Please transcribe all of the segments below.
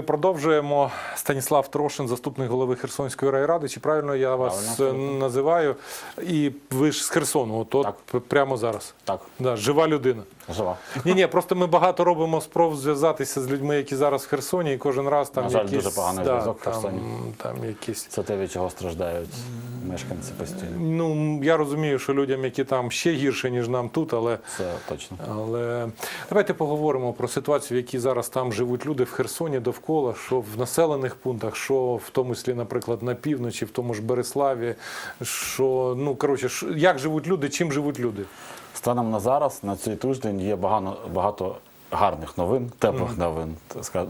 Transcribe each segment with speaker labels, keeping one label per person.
Speaker 1: ми продовжуємо. Станіслав Трошин, заступник голови Херсонської райради. Чи правильно я вас
Speaker 2: Правильно,
Speaker 1: е, називаю? І ви ж з Херсону, от, прямо зараз.
Speaker 2: Так,
Speaker 1: Да, жива людина.
Speaker 2: Жива.
Speaker 1: Ні, ні, просто ми багато робимо спроб зв'язатися з людьми, які зараз в Херсоні, і кожен раз там
Speaker 2: На жаль,
Speaker 1: якісь
Speaker 2: дуже поганий
Speaker 1: да,
Speaker 2: зв'язок в
Speaker 1: там,
Speaker 2: Херсоні.
Speaker 1: там якісь.
Speaker 2: Це те, від чого страждають мешканці постійно.
Speaker 1: Ну я розумію, що людям, які там ще гірше, ніж нам тут, але
Speaker 2: Це точно.
Speaker 1: Але давайте поговоримо про ситуацію, в якій зараз там живуть люди в Херсоні довкола, що в населених пунктах, що в тому числі, наприклад, на півночі, в тому ж Береславі, що ну коротше, як живуть люди, чим живуть люди.
Speaker 2: Станом на зараз, на цей тиждень, є багато, багато гарних новин, теплих новин,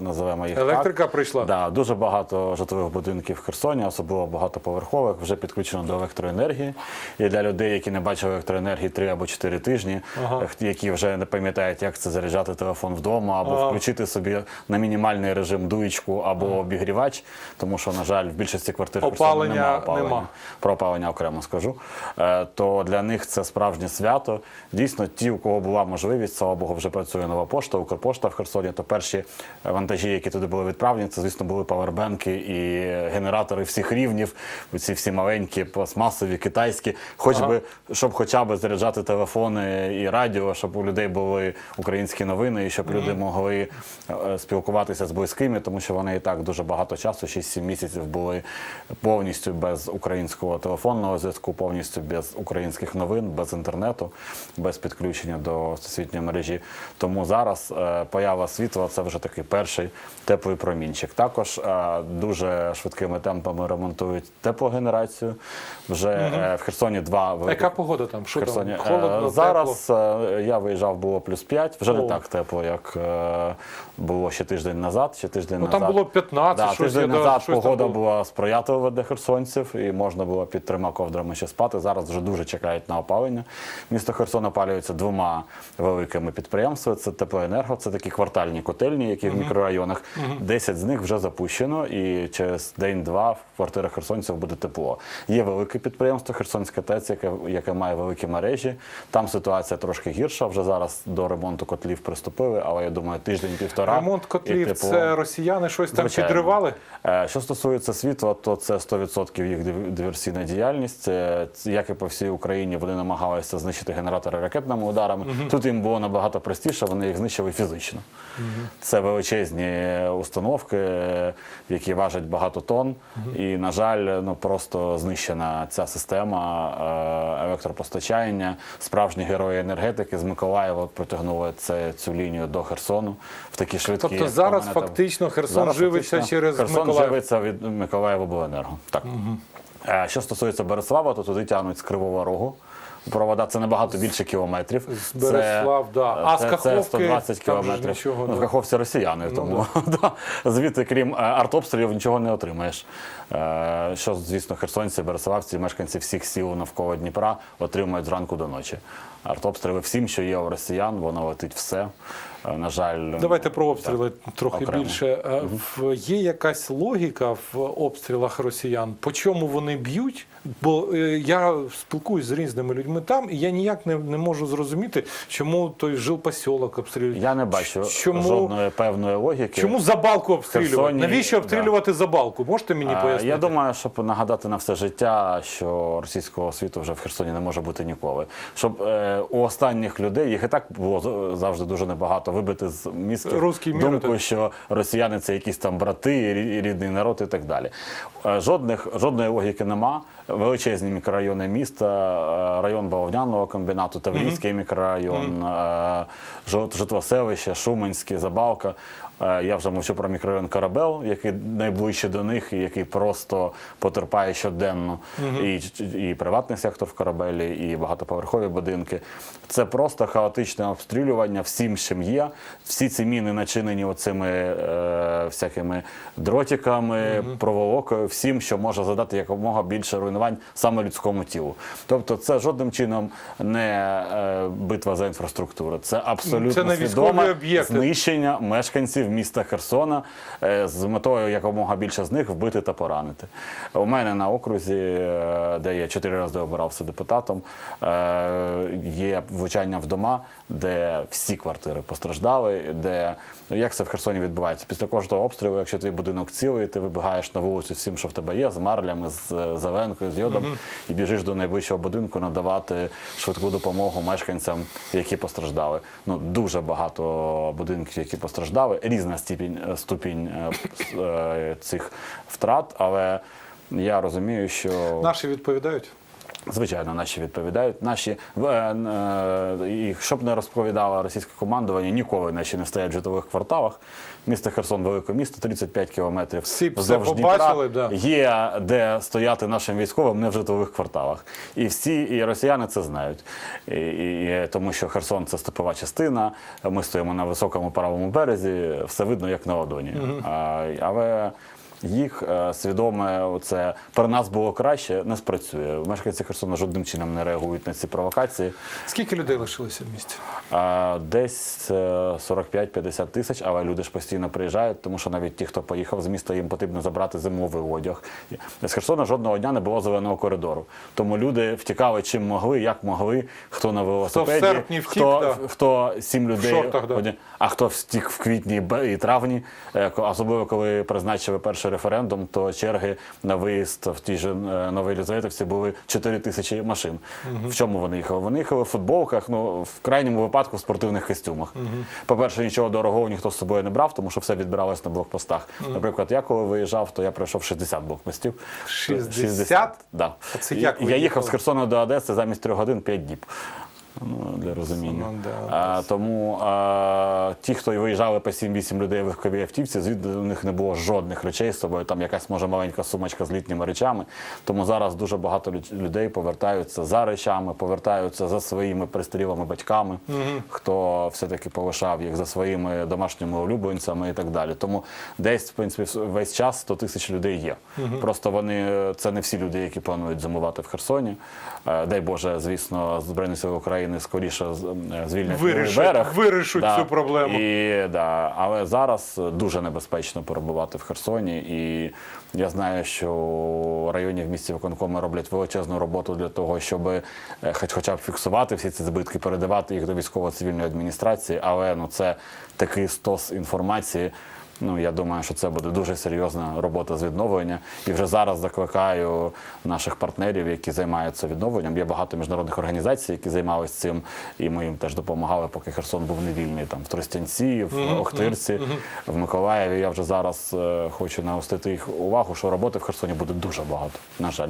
Speaker 2: називаємо їх. так.
Speaker 1: Електрика прийшла.
Speaker 2: Да, дуже багато житлових будинків в Херсоні, особливо багатоповерхових, вже підключено до електроенергії. І для людей, які не бачили електроенергії 3 або 4 тижні,
Speaker 1: Ага.
Speaker 2: які вже не пам'ятають, як це заряджати телефон вдома, або
Speaker 1: Ага.
Speaker 2: включити собі на мінімальний режим дуєчку або обігрівач, тому що, на жаль, в більшості квартир
Speaker 1: Опалення
Speaker 2: немає опалення.
Speaker 1: нема.
Speaker 2: Про опалення окремо скажу. Е, То для них це справжнє свято. Дійсно, ті, у кого була можливість, слава Богу, вже працює нова пошта, Укрпошта в Херсоні. То перші вантажі, які туди були відправлені, це, звісно, були павербенки і генератори всіх рівнів. Ці всі маленькі, пластмасові, китайські. Хоч
Speaker 1: Ага.
Speaker 2: би, щоб хоча б заряджати телефони і радіо, щоб у людей були українські новини, і щоб люди могли е, спілкуватися з близькими, тому що вони і так дуже багато часу, 6-7 місяців були повністю без українського телефонного зв'язку, повністю без українських новин, без інтернету, без підключення до всесвітньої мережі. Тому зараз е, поява світла це вже такий перший теплий промінчик. Також е, дуже швидкими темпами ремонтують теплогенерацію. Вже е, в Херсоні два великих
Speaker 1: Яка погода там? Що
Speaker 2: Херсоні.
Speaker 1: там? Холодно, тепло?
Speaker 2: Зараз е, я виїжджав, було плюс 5, вже
Speaker 1: О.
Speaker 2: не так тепло, як було ще тиждень назад. Ще тиждень
Speaker 1: Ну
Speaker 2: назад.
Speaker 1: там було 15,
Speaker 2: Да,
Speaker 1: щось,
Speaker 2: тиждень назад
Speaker 1: щось
Speaker 2: погода
Speaker 1: було.
Speaker 2: була сприятлива для херсонців, і можна було під трьома ковдрами ще спати. Зараз вже дуже чекають на опалення. Місто Херсон опалюється двома великими підприємствами. Це теплоенерго, це такі квартальні котельні, які в мікрорайонах. Десять з них вже запущено, і через день-два в квартирах херсонців буде тепло. Є велике підприємство Херсонська ТЕЦ, яке, яке має великі мережі. Там ситуація трошки гірша. Вже зараз до ремонту котлів приступили, але я думаю, тиждень-півтора.
Speaker 1: Ремонт котлів
Speaker 2: тепло.
Speaker 1: це росіяни щось там
Speaker 2: Звичайно.
Speaker 1: підривали.
Speaker 2: Е, Що стосується світла, то це 100% їх диверсійна діяльність. Це, як і по всій Україні, вони намагалися знищити генератори ракетними ударами. Тут їм було набагато простіше, вони їх знищили фізично. Це величезні установки, які важать багато тонн. І, на жаль, ну просто знищена ця система е, електропостачання. Справжні герої енергетики з Миколаєва протягнули це, цю лінію до Херсону в такі швидкі.
Speaker 1: Тобто зараз
Speaker 2: там-
Speaker 1: фактично Херсон
Speaker 2: Зараз
Speaker 1: живиться
Speaker 2: фактично
Speaker 1: через
Speaker 2: Херсон
Speaker 1: Миколаїв.
Speaker 2: живиться від Миколаєвобленерго. Так. Е, Що стосується Береслава, то туди тягнуть з Кривого Рогу. Провода це набагато більше кілометрів.
Speaker 1: З Береслав,
Speaker 2: це,
Speaker 1: да. А з
Speaker 2: це,
Speaker 1: Каховки
Speaker 2: це 120
Speaker 1: там
Speaker 2: кілометрів.
Speaker 1: нічого,
Speaker 2: ну,
Speaker 1: да.
Speaker 2: в Каховці росіяни, тому да. звідти, крім е, артобстрілів, нічого не отримаєш. Е, Що, звісно, херсонці, береславці, мешканці всіх сіл навколо Дніпра отримують зранку до ночі. Артобстріли всім, що є у росіян, воно летить все. Е, На жаль,
Speaker 1: Давайте про обстріли трохи
Speaker 2: окремо.
Speaker 1: більше. В- Є якась логіка в обстрілах росіян, по чому вони б'ють? Бо е, я спілкуюсь з різними людьми там, і я ніяк не, не можу зрозуміти, чому той жилпосілок обстрілюють.
Speaker 2: Я не бачу
Speaker 1: чому,
Speaker 2: жодної певної логіки.
Speaker 1: чому за балку обстрілювати?
Speaker 2: Херсоні,
Speaker 1: Навіщо обстрілювати за балку? Можете мені пояснити?
Speaker 2: Я думаю, щоб нагадати на все життя, що російського світу вже в Херсоні не може бути ніколи. Щоб е, у останніх людей їх і так було завжди дуже небагато вибити з
Speaker 1: мір,
Speaker 2: думку, що росіяни це якісь там брати, рідний народ і так далі. Е, Жодних жодної логіки нема. Величезні мікрорайони міста, е, район бавовняного комбінату, Таврійський мікрорайон, е, Жит- Житвоселище, Шуменське, Забалка. Е, Я вже мовчу про мікрорайон Карабел, який найближче до них, і який просто потерпає щоденно. І, і приватний сектор в Карабелі, і багатоповерхові будинки. Це просто хаотичне обстрілювання всім, чим є. Всі ці міни начинені оцими е, всякими дротиками, проволокою, всім, що може задати якомога більше руйнувань саме людському тілу. Тобто, це жодним чином не е, битва за інфраструктуру. Це абсолютно
Speaker 1: Це
Speaker 2: свідоме знищення мешканців міста Херсона е, з метою якомога більше з них вбити та поранити. У мене на окрузі, е, де я чотири рази обирався депутатом, е, є влучання в дома, де всі квартири постраждали, де ну, як це в Херсоні відбувається? Після кожного обстрілу, якщо твій будинок цілий, ти вибігаєш на вулицю з всім, що в тебе є, з марлями, з е, завенкою, з йодом, і біжиш до найближчого будинку надавати швидку допомогу мешканцям, які постраждали. Ну дуже багато будинків, які постраждали, різна ступінь, ступінь е, с- е, цих втрат, але я розумію, що
Speaker 1: Наші відповідають.
Speaker 2: Звичайно, наші відповідають. Наші е, е, і щоб не розповідало російське командування, ніколи наші не стоять в житлових кварталах. Місто Херсон велике місто, 35 кілометрів.
Speaker 1: Всі побачили, да.
Speaker 2: Є де стояти нашим військовим не в житлових кварталах. І всі і росіяни це знають. І, і, і тому що Херсон це степова частина. Ми стоїмо на високому правому березі, все видно як на ладоні. А, але їх е, свідоме це про нас було краще, не спрацює. Мешканці Херсона жодним чином не реагують на ці провокації.
Speaker 1: Скільки людей лишилося в місті?
Speaker 2: Десь е, 45-50 тисяч, але люди ж постійно приїжджають, тому що навіть ті, хто поїхав з міста, їм потрібно забрати зимовий одяг. З Херсона жодного дня не було зеленого коридору. Тому люди втікали чим могли, як могли, хто на велосипеді,
Speaker 1: серпні втік,
Speaker 2: хто,
Speaker 1: да.
Speaker 2: хто сім людей,
Speaker 1: шортах, да.
Speaker 2: а хто втік в квітні і травні, Е, особливо коли призначили перший референдум, то черги на виїзд в ті ж е, Новій Єлизаветівці були 4 тисячі машин. В чому вони їхали? Вони їхали в футболках, ну в крайньому випадку в спортивних костюмах. По-перше, нічого дорогого ніхто з собою не брав, тому що все відбиралось на блокпостах. Наприклад, я коли виїжджав, то я пройшов 60 блокпостів.
Speaker 1: 60?
Speaker 2: Да.
Speaker 1: А це як
Speaker 2: я їхав з Херсона до Одеси замість 3 годин 5 діб. Ну, для розуміння.
Speaker 1: Ну, да.
Speaker 2: А, тому а, ті, хто виїжджали по 7-8 людей в легковій автівці, звідти у них не було жодних речей з собою. Там якась може маленька сумочка з літніми речами. Тому зараз дуже багато людей повертаються за речами, повертаються за своїми пристарілими батьками, хто все-таки полишав їх за своїми домашніми улюбленцями і так далі. Тому десь, в принципі, весь час 100 тисяч людей є. Просто вони це не всі люди, які планують зимувати в Херсоні. Е, Дай Боже, звісно, Збройні сили України скоріше з- е, звільнять лівий
Speaker 1: Вирішать-
Speaker 2: берег.
Speaker 1: вирішуть цю проблему.
Speaker 2: І, да, але зараз дуже небезпечно перебувати в Херсоні. І я знаю, що районні в місті виконкоми роблять величезну роботу для того, щоб е, хоч хоча б фіксувати всі ці збитки, передавати їх до військово-цивільної адміністрації. Але ну це такий стос інформації. Ну, я думаю, що це буде дуже серйозна робота з відновлення. І вже зараз закликаю наших партнерів, які займаються відновленням. Є багато міжнародних організацій, які займалися цим, і ми їм теж допомагали, поки Херсон був не вільний. Там в Тростянці, в Охтирці, в Миколаєві. Я вже зараз е, хочу наустити їх увагу, що роботи в Херсоні буде дуже багато. На жаль,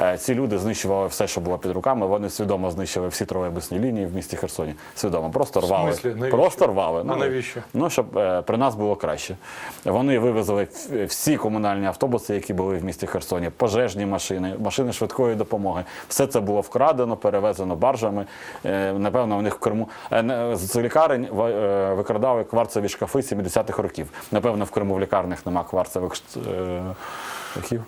Speaker 2: Е, ці люди знищували все, що було під руками. Вони свідомо знищили всі тролейбусні лінії в місті Херсоні. Свідомо, просто рвали. Просто рвали.
Speaker 1: А навіщо?
Speaker 2: Ну, щоб е, при нас було краще. Вони вивезли всі комунальні автобуси, які були в місті Херсоні, пожежні машини, машини швидкої допомоги. Все це було вкрадено, перевезено баржами. Е, Напевно, у них в Криму е, з лікарень е, викрадали кварцеві шкафи 70-х років. Напевно, в Криму в лікарнях нема кварцевих шкафів.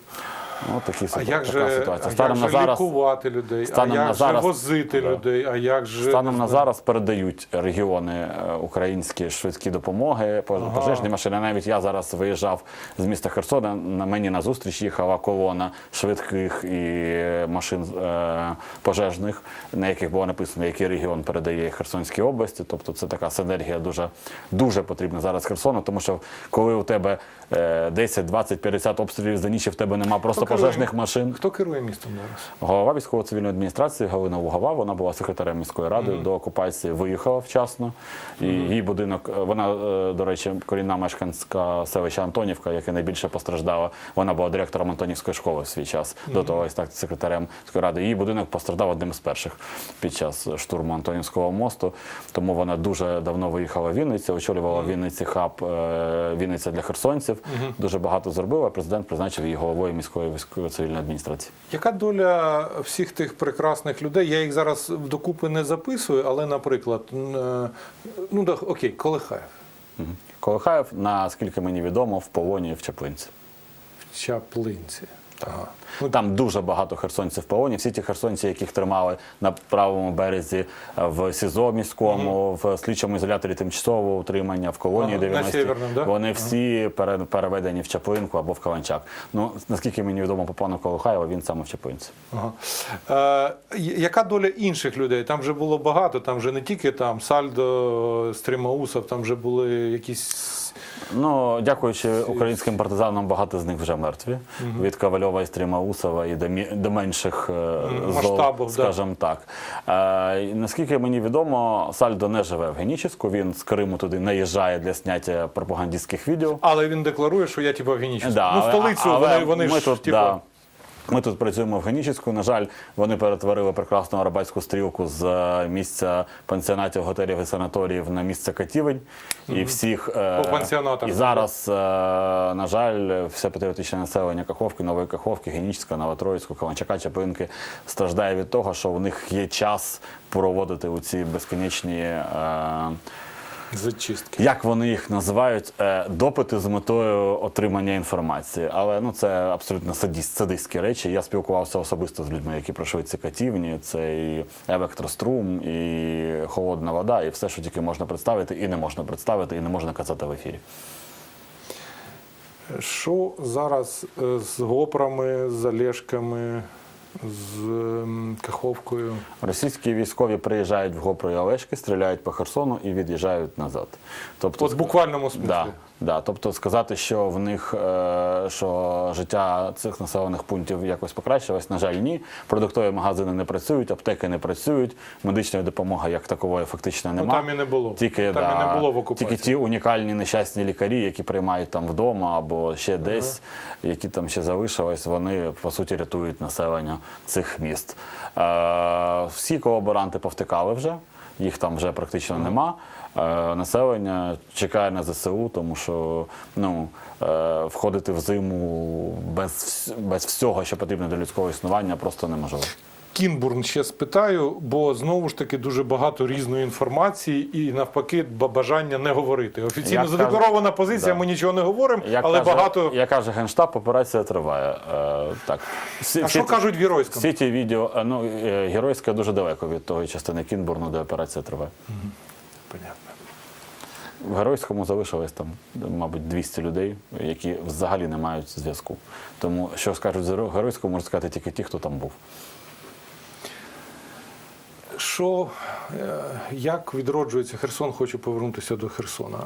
Speaker 2: От такі
Speaker 1: А як
Speaker 2: така
Speaker 1: же,
Speaker 2: ситуація.
Speaker 1: а
Speaker 2: Станом
Speaker 1: як
Speaker 2: на зараз
Speaker 1: лікувати людей?
Speaker 2: станом
Speaker 1: а як
Speaker 2: на
Speaker 1: же
Speaker 2: зараз-
Speaker 1: возити
Speaker 2: Да.
Speaker 1: людей? А як же
Speaker 2: Станом на зараз передають регіони е, українські швидкі допомоги, пож- пожежні машини. Навіть я зараз виїжджав з міста Херсона. На мені на зустріч їхала колона швидких і машин е, пожежних, на яких було написано, який регіон передає Херсонській області. Тобто це така синергія дуже, дуже потрібна зараз Херсону, тому що коли у тебе е, 10, 20, 50 обстрілів за ніч, і в тебе нема просто? Пожежних машин.
Speaker 1: Хто керує містом зараз?
Speaker 2: Голова військово-цивільної адміністрації Галина Лугова, вона була секретарем міської ради до окупації, виїхала вчасно. І її будинок, е, вона, е, до речі, корінна мешканська селища Антонівка, яке найбільше постраждала. Вона була директором Антонівської школи в свій час, до того і стати секретарем міської ради. Її будинок постраждав одним з перших під час штурму Антонівського мосту. Тому вона дуже давно виїхала в Вінницю, очолювала Вінниці хаб е, Вінниця для херсонців. Дуже багато зробила. Президент призначив її головою міської військово-цивільної адміністрації.
Speaker 1: Яка доля всіх тих прекрасних людей? Я їх зараз докупи не записую, але, наприклад, е, ну да, окей, Колихаєв,
Speaker 2: Колихаєв, наскільки мені відомо, в полоні в Чаплинці.
Speaker 1: в Чаплинці. Ага.
Speaker 2: Там дуже багато херсонців в полоні. Всі ті херсонці, яких тримали на правому березі е, в СІЗО міському, в слідчому ізоляторі тимчасового утримання, в колонії
Speaker 1: Ага, на
Speaker 2: 90
Speaker 1: Сєвєрному, да?
Speaker 2: Вони всі пере- переведені в Чаплинку або в Каланчак. Ну наскільки мені відомо по пану Колухаєву, він саме в Чаплинці.
Speaker 1: Ага. Е, яка доля інших людей? Там вже було багато, там вже не тільки там Сальдо, Стримаусов, там вже були якісь.
Speaker 2: Ну, дякуючи українським партизанам, багато з них вже мертві. Від Ковальова і Стрімаусова і до, до менших е, зол,
Speaker 1: скажімо да.
Speaker 2: так. Е, наскільки мені відомо, Сальдо не живе в Геніческу, він з Криму туди наїжджає для зняття пропагандистських відео.
Speaker 1: Але він декларує, що я типу Генічець.
Speaker 2: Да,
Speaker 1: ну, столицю
Speaker 2: але
Speaker 1: вони, вони
Speaker 2: ми
Speaker 1: ж
Speaker 2: тут,
Speaker 1: типу.
Speaker 2: да, ми тут працюємо в Генічеську. На жаль, вони перетворили прекрасну арабатську стрілку з е, місця пансіонатів, готелів і санаторіїв на місце катівень. І всіх е,
Speaker 1: По пансіонатах.
Speaker 2: І зараз, е, на жаль, все патріотичне населення Каховки, Нової Каховки, Генічеська, Новотроїцьку, Каланчака, Чаплинки страждає від того, що у них є час проводити у ці безконечні.
Speaker 1: Зачистки.
Speaker 2: як вони їх називають, е, допити з метою отримання інформації. Але ну це абсолютно садіст, садистські речі. Я спілкувався особисто з людьми, які пройшли ці катівні. Це і електрострум, і холодна вода, і все, що тільки можна представити, і не можна представити, і не можна казати в ефірі.
Speaker 1: Що зараз е, з гопроми, з Олешками, з ем, Каховкою?
Speaker 2: Російські військові приїжджають в Гопро і Олешки, стріляють по Херсону і від'їжджають назад. Тобто,
Speaker 1: От в буквальному смислі.
Speaker 2: Да, да. Тобто сказати, що в них е, що життя цих населених пунктів якось покращилось, на жаль, ні. Продуктові магазини не працюють, аптеки не працюють, медичної допомоги як такової фактично
Speaker 1: Ну,
Speaker 2: немає.
Speaker 1: там і не було.
Speaker 2: Тільки,
Speaker 1: там
Speaker 2: да,
Speaker 1: і не було в окупації.
Speaker 2: тільки ті унікальні нещасні лікарі, які приймають там вдома або ще десь, які там ще залишились, вони по суті рятують населення цих міст. Е, всі колаборанти повтикали вже, їх там вже практично нема. Е, населення чекає на ЗСУ, тому що ну, е, входити в зиму без, без всього, що потрібно для людського існування, просто неможливо.
Speaker 1: Кінбурн ще спитаю, бо знову ж таки дуже багато різної інформації і навпаки бажання не говорити. Офіційно
Speaker 2: Як
Speaker 1: задекларована позиція,
Speaker 2: да.
Speaker 1: ми нічого не говоримо,
Speaker 2: Як
Speaker 1: але
Speaker 2: каже,
Speaker 1: багато.
Speaker 2: як каже Генштаб, операція триває. Е, так. Всі,
Speaker 1: А
Speaker 2: всі
Speaker 1: що кажуть в Геройському?
Speaker 2: Всі ті відео, е, ну, геройське дуже далеко від того частини Кінбурну, де операція триває.
Speaker 1: Понятно.
Speaker 2: В геройському залишилось там, мабуть, 200 людей, які взагалі не мають зв'язку. Тому що скажуть за геройському, можуть сказати тільки ті, хто там був.
Speaker 1: Що, е, як відроджується Херсон, хочу повернутися до Херсона.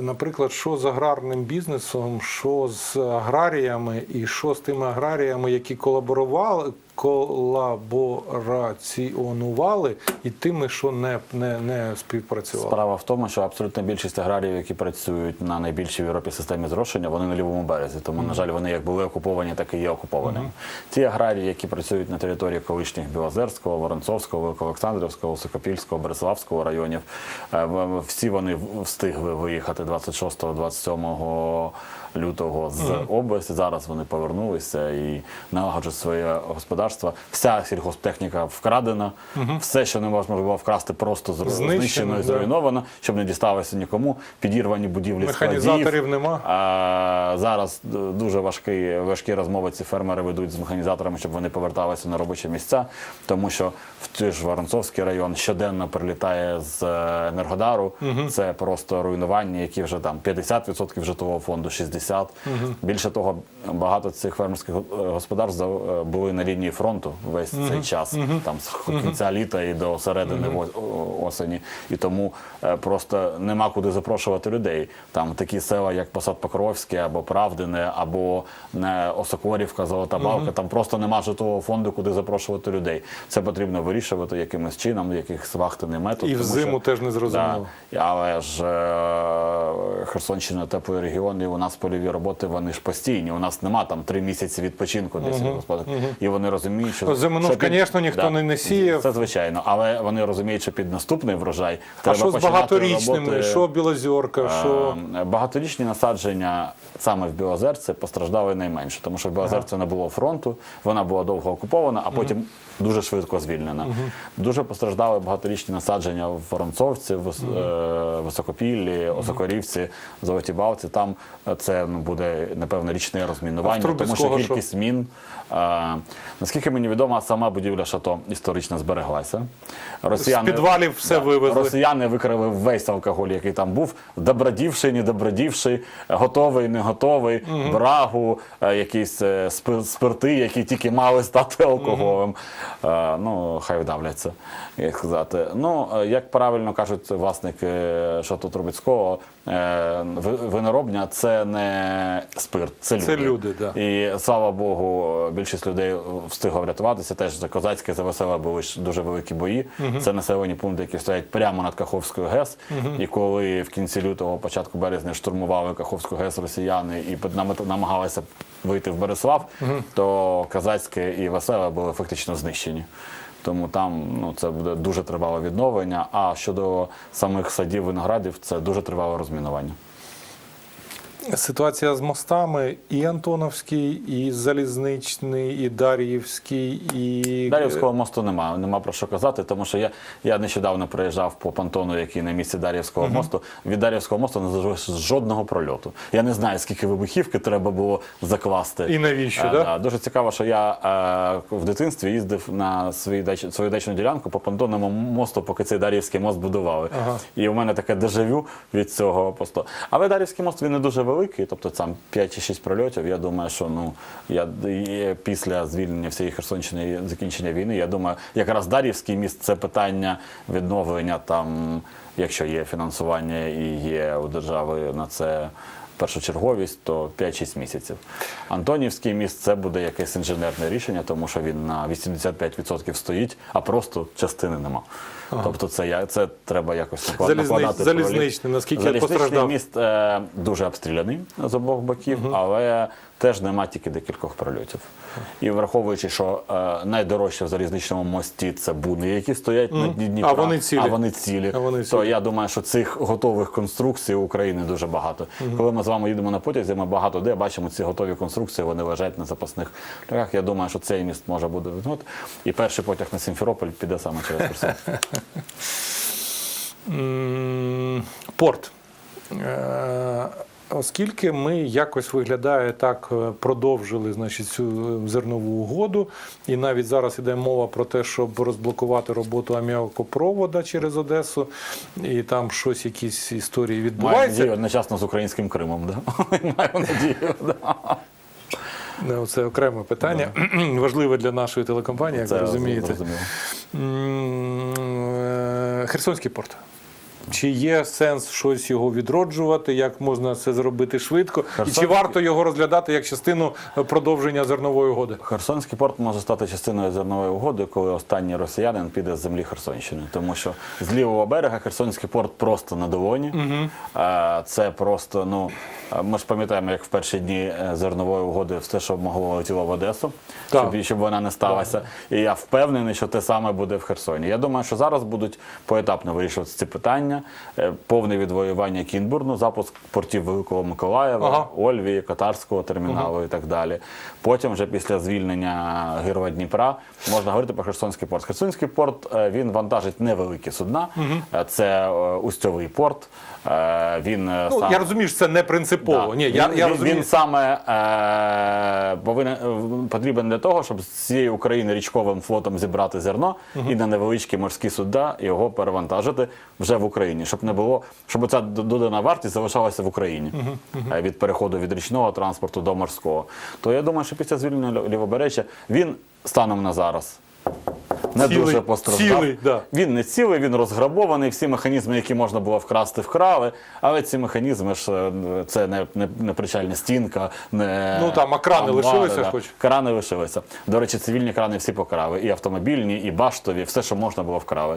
Speaker 1: Наприклад, що з аграрним бізнесом, що з аграріями, і що з тими аграріями, які колаборували, колабораціонували, і тими, що не, не, не співпрацювали.
Speaker 2: Справа в тому, що абсолютна більшість аграріїв, які працюють на найбільшій в Європі системі зрошення, вони на лівому березі. Тому, на жаль, вони як були окуповані, так і є окупованими. Ті аграрії, які працюють на території колишніх Білозерського, Воронцовського, Великоолександрівського, Високопільського, Береславського районів, е, всі вони встигли виїхати 26-27 лютого з області. Зараз вони повернулися і налагоджують своє господарство. Вся сільгосптехніка вкрадена, все, що не можна було вкрасти, просто
Speaker 1: Знищено,
Speaker 2: знищено і
Speaker 1: да.
Speaker 2: зруйновано, щоб не дісталося нікому. Підірвані будівлі
Speaker 1: Механізаторів
Speaker 2: складів.
Speaker 1: нема.
Speaker 2: А, зараз дуже важкі, важкі розмови ці фермери ведуть з механізаторами, щоб вони поверталися на робочі місця, тому що в той ж Воронцовський район щоденно прилітає з е, Енергодару. Це просто руйнування, які вже там 50% житлового фонду, 60%. Більше того, багато цих фермерських е, господарств е, були на лінії фронту весь цей час, там з кінця літа і до середини о- осені. І тому е, просто нема куди запрошувати людей. Там такі села, як Посад Покровське, або Правдине, або Осокорівка, Золота Балка. Там просто нема житлового фонду, куди запрошувати людей. Це потрібно вирішувати якимось чином, якийсь вахтений метод.
Speaker 1: І
Speaker 2: тому
Speaker 1: взиму теж не зрозуміло.
Speaker 2: Да. Але ж Херсонщина теплий регіон, і у нас польові роботи вони ж постійні. У нас нема там три місяці відпочинку для сільгосподарів. І вони розуміють, що
Speaker 1: Зимину
Speaker 2: що під-
Speaker 1: звісно, ніхто не- не сіяв.
Speaker 2: Це звичайно, але вони розуміють, що під наступний врожай
Speaker 1: А
Speaker 2: треба
Speaker 1: що з
Speaker 2: починати
Speaker 1: багаторічними?
Speaker 2: роботи.
Speaker 1: Що Білозерка, що.
Speaker 2: Е, Багаторічні насадження саме в Білозерці постраждали найменше, тому що в Білозерці не було фронту, вона була довго окупована, а потім дуже швидко звільнена. Дуже постраждали багаторічні насадження в Воронцовці, в Вис- е, Високопіллі, Осокорівці, Золотій Балці. Там е, це ну, буде напевно річне розмінування, тому що
Speaker 1: Трубецького що?
Speaker 2: кількість мін. Е, наскільки мені відомо, сама будівля шато історично збереглася.
Speaker 1: З підвалів все вивезли.
Speaker 2: Росіяни викрили весь алкоголь, який там був, добродівший, недобродівший, готовий, не готовий, брагу, е, якісь е, спир- спирти, які тільки мали стати алкоголем. Е, Ну, хай вдавляться, як сказати. Ну, як правильно кажуть власники Шато Трубецького, виноробня це не спирт, це люди.
Speaker 1: Це люди, да.
Speaker 2: І слава Богу, більшість людей встигла врятуватися. Теж за козацьке, за веселе були дуже великі бої. Це населені пункти, які стоять прямо над Каховською ГЕС. І коли в кінці лютого, початку березня штурмували Каховську ГЕС росіяни і нам- намагалися вийти в Береслав, то козацьке і веселе були фактично знищені. Тому там ну, це буде дуже тривале відновлення. А щодо самих садів виноградів, це дуже тривале розмінування.
Speaker 1: Ситуація з мостами і Антоновський, і Залізничний, і Дар'ївський, і
Speaker 2: Дар'ївського мосту немає, нема про що казати, тому що я, я нещодавно приїжджав по понтону, який на місці Дар'ївського мосту. Від Дар'ївського мосту не залишилось жодного прольоту. Я не знаю, скільки вибухівки треба було закласти.
Speaker 1: І навіщо,
Speaker 2: Е,
Speaker 1: да?
Speaker 2: Дуже цікаво, що я е, в дитинстві їздив на свій дач, свою дачну ділянку по понтонному мосту, поки цей Дар'ївський мост будували.
Speaker 1: Ага.
Speaker 2: І у мене таке дежавю від цього посту. Але Дар'ївський мост він не дуже великий, тобто там 5 чи 6 прольотів. Я думаю, що ну я після звільнення всієї Херсонщини і закінчення війни, я думаю, якраз Дар'ївський міст це питання відновлення там, якщо є фінансування і є у держави на це. Першочерговість то 5-6 місяців. Антонівський міст це буде якесь інженерне рішення, тому що він на 85% стоїть, а просто частини нема. Тобто це, я- це треба якось наклад-
Speaker 1: Залізнич-
Speaker 2: накладати.
Speaker 1: залізничний, наскільки я
Speaker 2: Залізничний
Speaker 1: постраждав?
Speaker 2: міст е, дуже обстріляний з обох боків, але теж нема тільки декількох прольотів. І враховуючи, що е, найдорожче в залізничному мості це буни, які стоять на дні Дніпра,
Speaker 1: А вони цілі.
Speaker 2: а вони цілі.
Speaker 1: А вони
Speaker 2: То я думаю, що цих готових конструкцій у України дуже багато. Коли ми з вами їдемо на потязі, ми багато де бачимо ці готові конструкції, вони лежать на запасних шляхах. Я думаю, що цей міст може буде відгнути. І перший потяг на Сімферополь піде саме через Херсон.
Speaker 1: Порт. Е, Оскільки ми якось виглядає так, е, продовжили значить, цю е, зернову угоду, і навіть зараз іде мова про те, щоб розблокувати роботу аміакопровода через Одесу, і там щось, якісь історії відбуваються.
Speaker 2: надію одночасно з українським Кримом. Да? Маю надію. Да.
Speaker 1: Це окреме питання, важливе для нашої телекомпанії, як ви розумієте.
Speaker 2: зрозуміло.
Speaker 1: Херсонський порт. Чи є сенс щось його відроджувати? Як можна це зробити швидко? І чи варто його розглядати як частину продовження зернової угоди?
Speaker 2: Херсонський порт може стати частиною зернової угоди, коли останній росіянин піде з землі Херсонщини. Тому що з лівого берега Херсонський порт просто на долоні. Е, Це просто, ну ми ж пам'ятаємо, як в перші дні е, зернової угоди все, що могло летіло в Одесу,
Speaker 1: Так.
Speaker 2: щоб, щоб вона не сталася. І я впевнений, що те саме буде в Херсоні. Я думаю, що зараз будуть поетапно вирішуватися ці питання. Е, Повне відвоювання Кінбурну, запуск портів Великого Миколаєва,
Speaker 1: Ага.
Speaker 2: Ольвії, Катарського терміналу і так далі. Потім, вже після звільнення гирва Дніпра, можна говорити про Херсонський порт. Херсонський порт е, він вантажить невеликі судна. Е, Це устьовий порт. Він
Speaker 1: Ну,
Speaker 2: сам...
Speaker 1: я розумію, що це не принципово.
Speaker 2: Да.
Speaker 1: Ні, я,
Speaker 2: він,
Speaker 1: я розумію.
Speaker 2: він саме е, повинен потрібен для того, щоб з цієї України річковим флотом зібрати зерно і на невеличкі морські суда його перевантажити вже в Україні, щоб не було, щоб ця додана вартість залишалася в Україні е, від переходу від річного транспорту до морського. То я думаю, що після звільнення лівобережжя він станом на зараз. Не
Speaker 1: Цілий-
Speaker 2: дуже постраждав.
Speaker 1: цілий, да.
Speaker 2: Він не цілий, він розграбований. Всі механізми, які можна було вкрасти, вкрали. Але ці механізми ж е, це не, не, не причальна стінка, не
Speaker 1: Ну, там, а крани
Speaker 2: амбари,
Speaker 1: лишилися
Speaker 2: да.
Speaker 1: хоч?
Speaker 2: Крани лишилися. До речі, цивільні крани всі покрали. І автомобільні, і баштові, все, що можна було вкрали.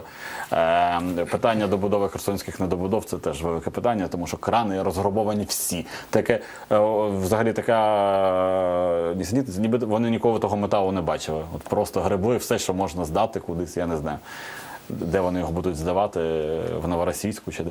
Speaker 2: Е, питання добудови херсонських недобудов це теж велике питання, тому що крани розграбовані всі. Таке, е, взагалі, така е, ніби вони ніколи того металу не бачили. От просто гребли все, що можна здати кудись, я не знаю. де вони його будуть здавати, в Новоросійську чи де.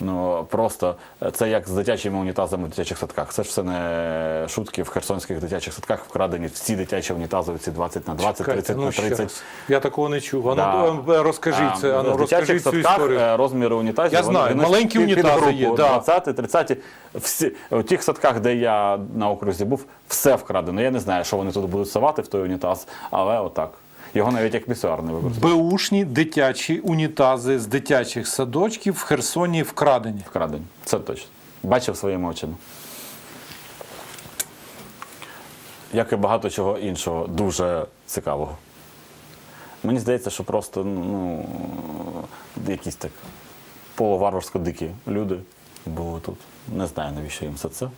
Speaker 2: Ну, просто це як з дитячими унітазами в дитячих садках. Це ж все не шутки в херсонських дитячих садках вкрадені всі дитячі унітази, ці 20 на 20,
Speaker 1: Чекайте,
Speaker 2: 30
Speaker 1: ну,
Speaker 2: на
Speaker 1: ще
Speaker 2: 30.
Speaker 1: раз. Я такого не чув. Ану,
Speaker 2: Да.
Speaker 1: е, розкажіть це,
Speaker 2: А,
Speaker 1: ану,
Speaker 2: в дитячих садках
Speaker 1: історію.
Speaker 2: е, розміри унітазів.
Speaker 1: Я знаю,
Speaker 2: вони
Speaker 1: маленькі унітази є, да.
Speaker 2: 20, 30. Всі, у тих садках, де я на окрузі був, все вкрадено. Я не знаю, що вони тут будуть совати в той унітаз, але отак. Його навіть як пісуар не використовують.
Speaker 1: Беушні дитячі унітази з дитячих садочків в Херсоні вкрадені.
Speaker 2: Вкрадені. Це точно. Бачив своїми очима. Як і багато чого іншого, дуже цікавого. Мені здається, що просто ну, якісь так полуварварсько дикі люди були тут. Не знаю, навіщо їм все це.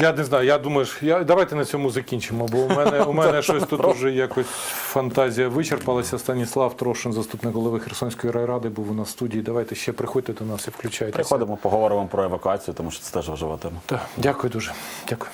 Speaker 1: Я не знаю, я думаю, я, давайте на цьому закінчимо, бо у мене, у мене щось тут уже якось фантазія вичерпалася. Станіслав Трошин, заступник голови Херсонської райради, був у нас в студії. Давайте ще приходьте до нас і включайтеся.
Speaker 2: Приходимо, поговоримо про евакуацію, тому що це теж важлива тема.
Speaker 1: Так, дякую дуже. Дякую.